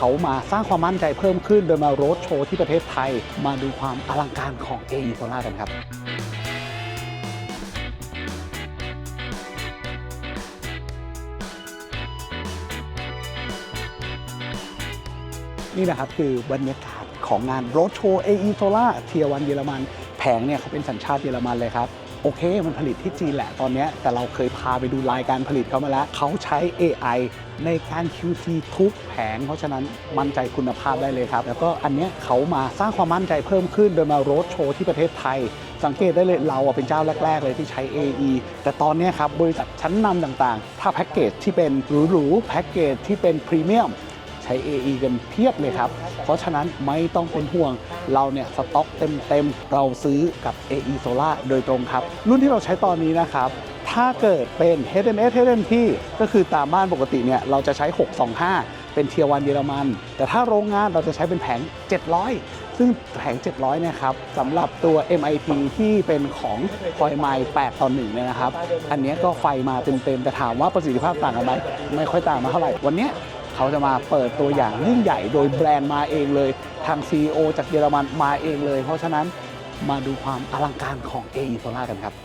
เขามาสร้างความมั่นใจเพิ่มขึ้น โดยมาโรดโชว์ที่ประเทศไทย มาดูความอลังการของ AE Solar กันครับนี่นะครับคือบรรยากาศของงานโรถโชว์ AE Solar เทียวันเยอรมัน แผงเนี่ยเขาเป็นสัญชาติเยอรมันเลยครับ โอเค มันผลิตที่จีนแหละตอนนี้ แต่เราเคยพาไปดูรายการผลิตเขามาแล้ว เขาใช้ AI ในการ QC ทุกแผง เพราะฉะนั้นมั่นใจคุณภาพได้เลยครับ แล้วก็อันเนี้ยเขามาสร้างความมั่นใจเพิ่มขึ้นโดยมาโรดโชว์ที่ประเทศไทย สังเกตได้เลยเราเป็นเจ้าแรก ๆ เลยที่ใช้ AE แต่ตอนนี้ครับบริษัทชั้นนำต่างๆ ถ้าแพ็กเกจที่เป็นหรูๆแพ็กเกจที่เป็นพรีเมียม ช้ AE กันเพียบเลยครับ เพราะฉะนั้นไม่ต้องเป็นห่วง เราเนี่ยสต็อกเต็มๆ เราซื้อกับ AE Solar โดยตรงครับ รุ่นที่เราใช้ตอนนี้นะครับถ้าเกิดเป็น HMS HMT ก็คือตามบ้านปกติเนี่ยเราจะใช้ 625 เป็นเทียวันเยอรมัน แต่ถ้าโรงงานเราจะใช้เป็นแผง 700 ซึ่งแผง 700เนี่ยครับสำหรับตัว MIT ที่เป็นของคอยไมล์8ต่อ1เนี่ยนะครับ อันนี้ก็ไฟมาเต็มๆ แต่ถามว่าประสิทธิภาพต่างกันไหมไม่ค่อยต่างมาเท่าไหร่ วันนี้ เขาจะมาเปิดตัวอย่างยิ่งใหญ่โดยแบรนด์มาเองเลย ทาง CEO จากเยอรมันมาเองเลย เพราะฉะนั้นมาดูความอลังการของ AE Solar กันครับ